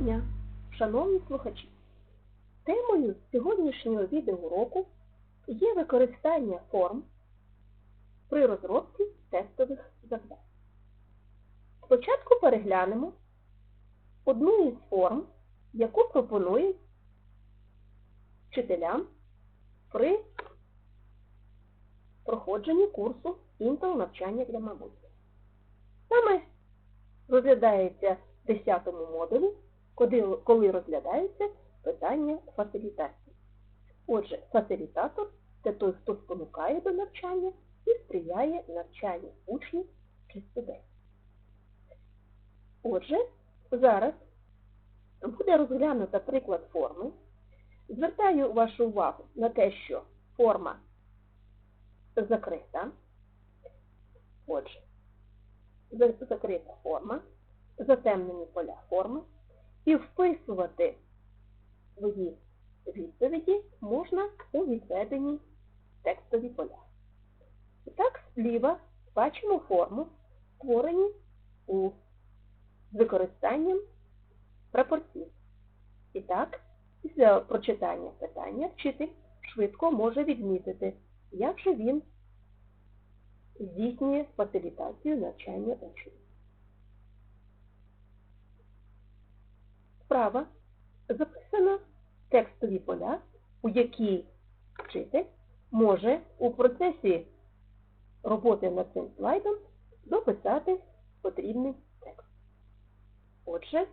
дня, шановні слухачі! Темою сьогоднішнього відеоуроку є використання форм при розробці тестових завдань. Спочатку переглянемо одну із форм, яку пропонують вчителям при проходженні курсу Intel навчання для майбутнього. Саме розглядається в 10 модулі, коли, розглядається питання фасилітації. Отже, фасилітатор це той, хто спонукає до навчання і сприяє навчанню учнів чи студентів. Отже, зараз буде розглянута приклад форми. Звертаю вашу увагу на те, що форма закрита. Отже, закрита форма, затемнені поля форми, і вписувати свої відповіді можна у відведенні текстові поля. І так, зліва бачимо форму, створені у використанням прапорців. І так, після прочитання питання вчитель швидко може відмітити, як же він здійснює фасилітацію навчання учнів. Справа записано текстові поля, у які вчитель може у процесі роботи над цим слайдом дописати потрібний текст. Отже,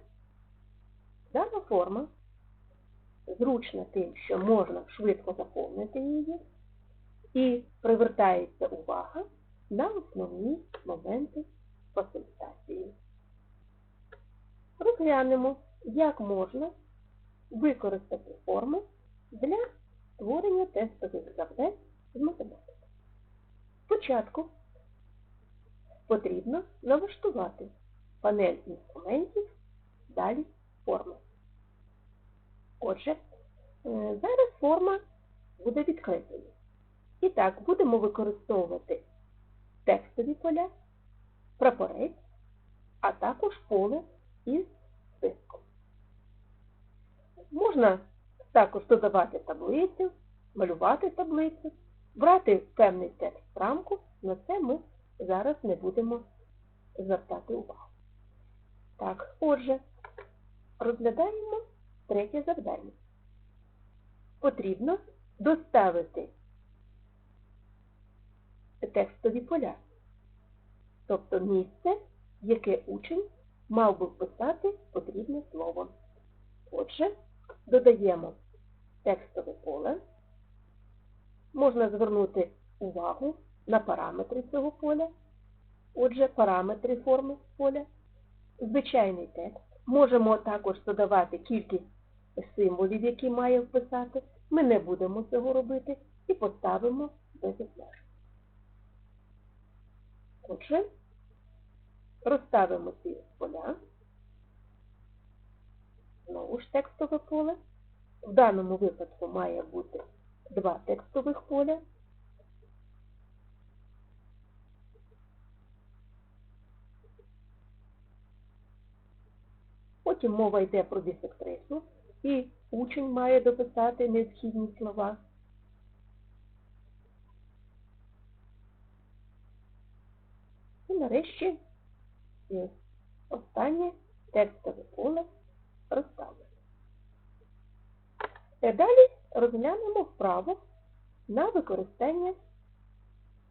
дана форма зручна тим, що можна швидко заповнити її, і привертається увага на основні моменти фасилітації. Розглянемо, як можна використати форму для створення тестових завдань з математики. Спочатку потрібно налаштувати панель інструментів, далі форми. Отже, зараз форма буде відкритою. І так, будемо використовувати текстові поля, прапорець, а також поле із. Можна також додавати таблицю, малювати таблицю, брати певний текст в рамку, на це ми зараз не будемо звертати увагу. Так, отже, розглядаємо третє завдання. Потрібно доставити текстові поля, тобто місце, в яке учень мав би вписати потрібне слово. Отже, додаємо текстове поле. Можна звернути увагу на параметри цього поля. Отже, параметри форми поля, звичайний текст. Можемо також додавати кількість символів, які має вписати. Ми не будемо цього робити і поставимо без обмежень. Отже, розставимо ці поля. Знову ж текстове поле. В даному випадку має бути два текстових поля. Потім мова йде про бісектрису, і учень має дописати необхідні слова. І нарешті останнє текстове поле розставлено. Далі розглянемо вправу на використання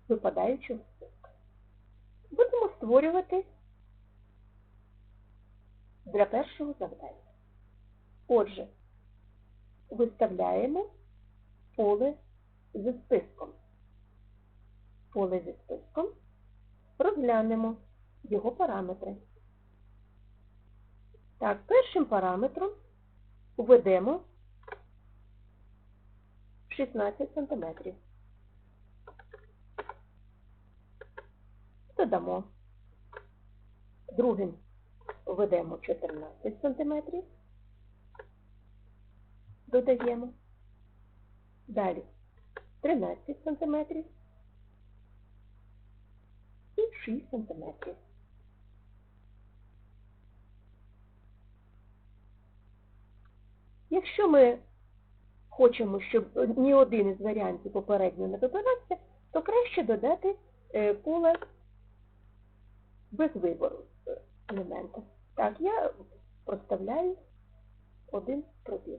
випадаючого списка. Будемо створювати для першого завдання. Отже, виставляємо поле зі списком. Поле зі списком розглянемо його параметри. Так, першим параметром введемо 16 см. Додамо. Другим введемо 14 см. Додаємо. Далі 13 см і 6 см. Якщо ми хочемо, щоб ні один із варіантів попередньо не додавався, то краще додати е, поле без вибору е, елемента. Так, я проставляю один пробіл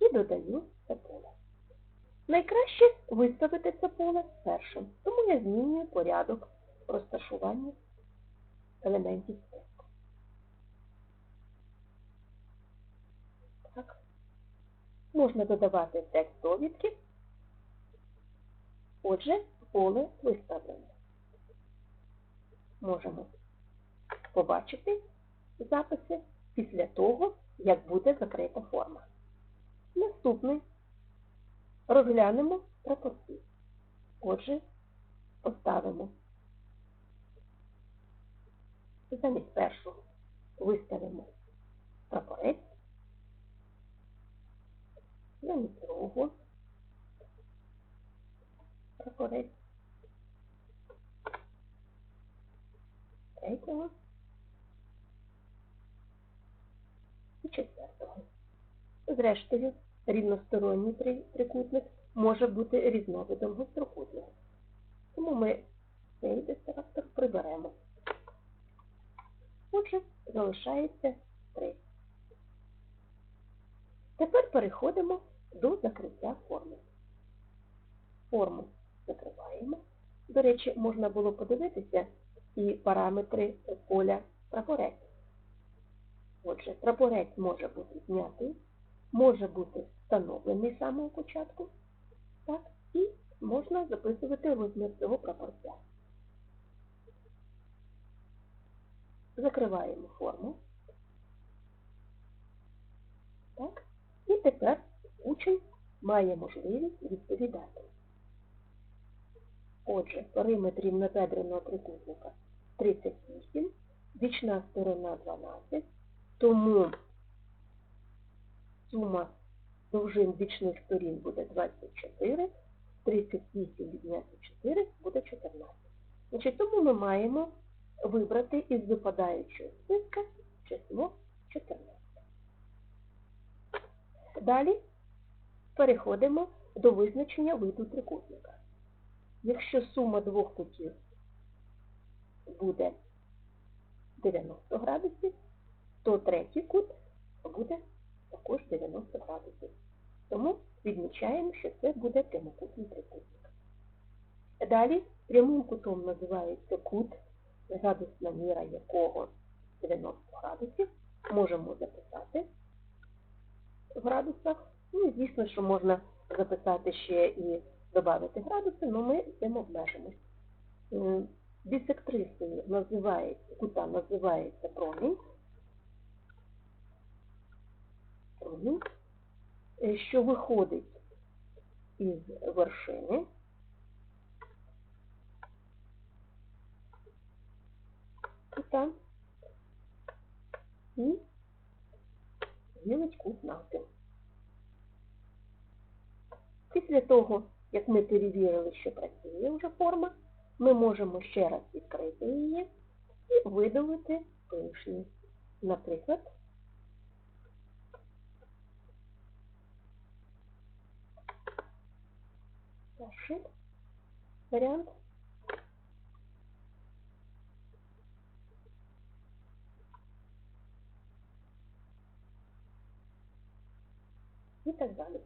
і додаю це поле. Найкраще виставити це поле першим, тому я змінюю порядок розташування елементів Можна додавати текст довідки. Отже, поле виставлено. Можемо побачити записи після того, як буде закрита форма. Наступний розглянемо прапорці. Отже, поставимо замість першого виставимо прапорець, замість другого прапорець, третього і четвертого. Зрештою, рівносторонній три- трикутник може бути різновидом гострокутного. Тому ми цей дистратор приберемо. Отже, залишається три. Тепер переходимо до закриття форми. Форму закриваємо. До речі, можна було подивитися і параметри поля прапорець. Отже, прапорець може бути знятий, може бути встановлений з самого початку, так, і можна записувати розмір цього прапорця. Закриваємо форму. Так, і тепер учень має можливість відповідати. Отже, периметр рівнобедреного трикутника 38, бічна сторона 12, тому сума довжин бічних сторін буде 24, 38 відняти 4 буде 14. Значить, тому ми маємо вибрати із випадаючого списка число 14. Далі переходимо до визначення виду трикутника. Якщо сума двох кутів буде 90 градусів, то третій кут буде також 90 градусів. Тому відмічаємо, що це буде прямокутний трикутник. Далі прямим кутом називається кут, градусна міра якого 90 градусів. Можемо записати в градусах. Ну звісно, що можна записати ще і додати градуси, але ми цим обмежимось. Бісектрисою називається, кута називається промінь. Е, що виходить із вершини. Кута і ділить кут. Після того, як ми перевірили, що працює вже форма, ми можемо ще раз відкрити її і видалити лишні. Наприклад, перший варіант. І так далі.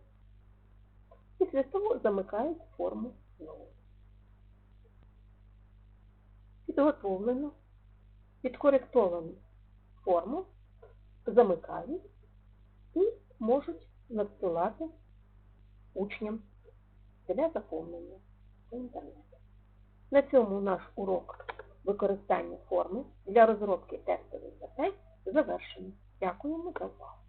Після того замикають форму знову. Підготовлену, підкоректовану форму замикають і можуть надсилати учням для заповнення в інтернеті. На цьому наш урок використання форми для розробки тестових завдань завершений. Дякуємо за увагу.